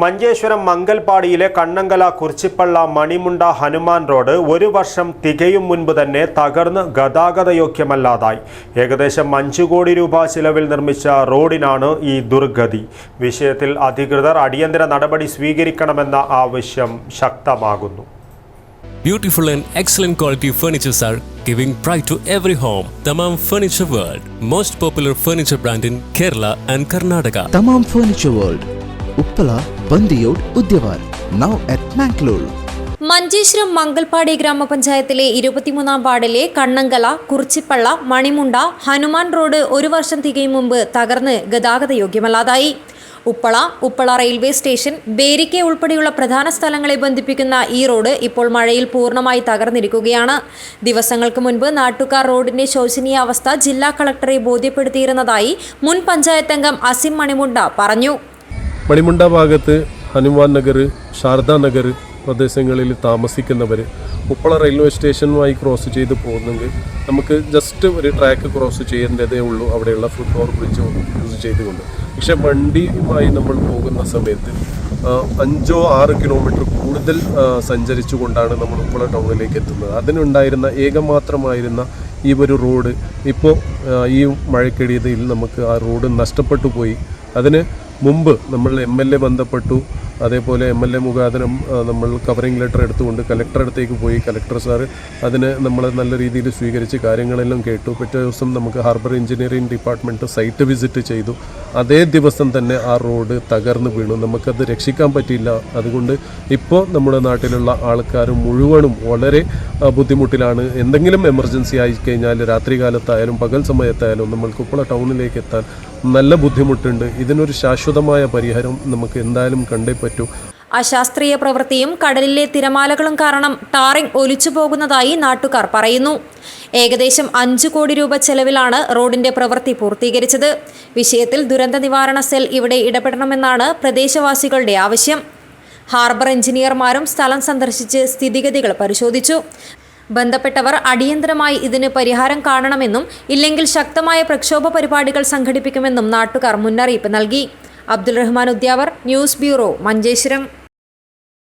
മഞ്ചേശ്വരം മംഗൽപാടിയിലെ കണ്ണങ്കല കുറിച്ചിപ്പള്ള മണിമുണ്ട ഹനുമാൻ റോഡ് ഒരു വർഷം തികയും മുൻപ് തന്നെ തകർന്ന് ഗതാഗതയോഗ്യമല്ലാതായി. ഏകദേശം അഞ്ച് കോടി രൂപ ചിലവിൽ നിർമ്മിച്ച റോഡിനാണ് ഈ ദുർഗതി. വിഷയത്തിൽ അധികൃതർ അടിയന്തര നടപടി സ്വീകരിക്കണമെന്ന ആവശ്യം ശക്തമാകുന്നു. Beautiful and excellent quality furnitures are giving to every home Thamam furniture world most popular furniture brand in Kerala and Karnataka Thamam furniture world Uppala Bandiyod, Udyavar now at Mangalore Manjeshwaram Mangalpady ഗ്രാമപഞ്ചായത്തിലെ ഇരുപത്തിമൂന്നാം വാർഡിലെ Kannankala Kurichipalla Manimunda Hanuman road ഒരു വർഷം തികയും മുമ്പ് തകർന്ന് ഗതാഗതയോഗ്യമല്ലാതായി Uppala Uppala railway station Berike ഉൾപ്പെടെയുള്ള പ്രധാന സ്ഥലങ്ങളെ ബന്ധിപ്പിക്കുന്ന ഈ റോഡ് ഇപ്പോൾ മഴയിൽ പൂർണമായി തകർന്നിരിക്കുകയാണ്. ദിവസങ്ങൾക്ക് മുൻപ് നാട്ടുകാർ റോഡിന്റെ ശോചനീയ അവസ്ഥ ജില്ലാ കളക്ടറെ ബോധ്യപ്പെടുത്തിയിരുന്നതായി മുൻ പഞ്ചായത്തംഗം അസിം മണിമുണ്ട പറഞ്ഞു. മണിമുണ്ട ഭാഗത്ത് ഹനുമാൻ നഗർ ശാരദാ നഗർ പ്രദേശങ്ങളിൽ താമസിക്കുന്നവർ ഉപ്പള റെയിൽവേ സ്റ്റേഷനുമായി ക്രോസ് ചെയ്ത് പോകുന്നെങ്കിൽ നമുക്ക് ജസ്റ്റ് ഒരു ട്രാക്ക് ക്രോസ് ചെയ്യേണ്ടതേ ഉള്ളൂ. അവിടെയുള്ള ഫുട് ഓവർ ബ്രിഡ്ജ് യൂസ് ചെയ്തുകൊണ്ട്. പക്ഷേ വണ്ടിയുമായി നമ്മൾ പോകുന്ന സമയത്ത് അഞ്ചോ ആറ് കിലോമീറ്റർ കൂടുതൽ സഞ്ചരിച്ചു കൊണ്ടാണ് നമ്മൾ ഉപ്പള ടൗണിലേക്ക് എത്തുന്നത്. അതിനുണ്ടായിരുന്ന ഏകമാത്രമായിരുന്ന ഈ ഒരു റോഡ് ഇപ്പോൾ ഈ മഴക്കെടിയതിൽ നമുക്ക് ആ റോഡ് നഷ്ടപ്പെട്ടു പോയി. അതിന് മുമ്പ് നമ്മൾ എം എൽ എ ബന്ധപ്പെട്ടു. അതേപോലെ എം എൽ എ മുഖാന്തരം നമ്മൾ കവറിംഗ് ലെറ്റർ എടുത്തുകൊണ്ട് കലക്ടറെ അടുത്തേക്ക് പോയി. കലക്ടർ സാർ അതിനെ നമ്മൾ നല്ല രീതിയിൽ സ്വീകരിച്ച് കാര്യങ്ങളെല്ലാം കേട്ടു. പിറ്റേ ദിവസം നമുക്ക് harbour engineering department site visit ചെയ്തു. അതേ ദിവസം തന്നെ ആ റോഡ് തകർന്നു വീണു. നമുക്കത് രക്ഷിക്കാൻ പറ്റിയില്ല. അതുകൊണ്ട് ഇപ്പോൾ നമ്മുടെ നാട്ടിലുള്ള ആൾക്കാർ മുഴുവനും വളരെ ബുദ്ധിമുട്ടിലാണ്. എന്തെങ്കിലും എമർജൻസി ആയി കഴിഞ്ഞാൽ രാത്രി കാലത്തായാലും പകൽ സമയത്തായാലും നമ്മൾ കുപ്പള ടൗണിലേക്ക് എത്താൻ നല്ല ബുദ്ധിമുട്ടുണ്ട്. ഇതിനൊരു ശാശ്വതമായ പരിഹാരം നമുക്ക് എന്തായാലും കണ്ടേ പറ്റൂ. അശാസ്ത്രീയ പ്രവൃത്തിയും കടലിലെ തിരമാലകളും കാരണം ടാറിംഗ് ഒലിച്ചു പോകുന്നതായി നാട്ടുകാർ പറയുന്നു. ഏകദേശം അഞ്ചു കോടി രൂപ ചെലവിലാണ് റോഡിന്റെ പ്രവൃത്തി പൂർത്തീകരിച്ചത്. വിഷയത്തിൽ ദുരന്ത നിവാരണ സെൽ ഇവിടെ ഇടപെടണമെന്നാണ് പ്രദേശവാസികളുടെ ആവശ്യം. ഹാർബർ എഞ്ചിനീയർമാരും സ്ഥലം സന്ദർശിച്ച് സ്ഥിതിഗതികൾ പരിശോധിച്ചു. ബന്ധപ്പെട്ടവർ അടിയന്തരമായി ഇതിന് പരിഹാരം കാണണമെന്നും ഇല്ലെങ്കിൽ ശക്തമായ പ്രക്ഷോഭ പരിപാടികൾ സംഘടിപ്പിക്കുമെന്നും നാട്ടുകാർ മുന്നറിയിപ്പ് നൽകി. Abdul Rahman Udyavar news bureau Manjeshwaram.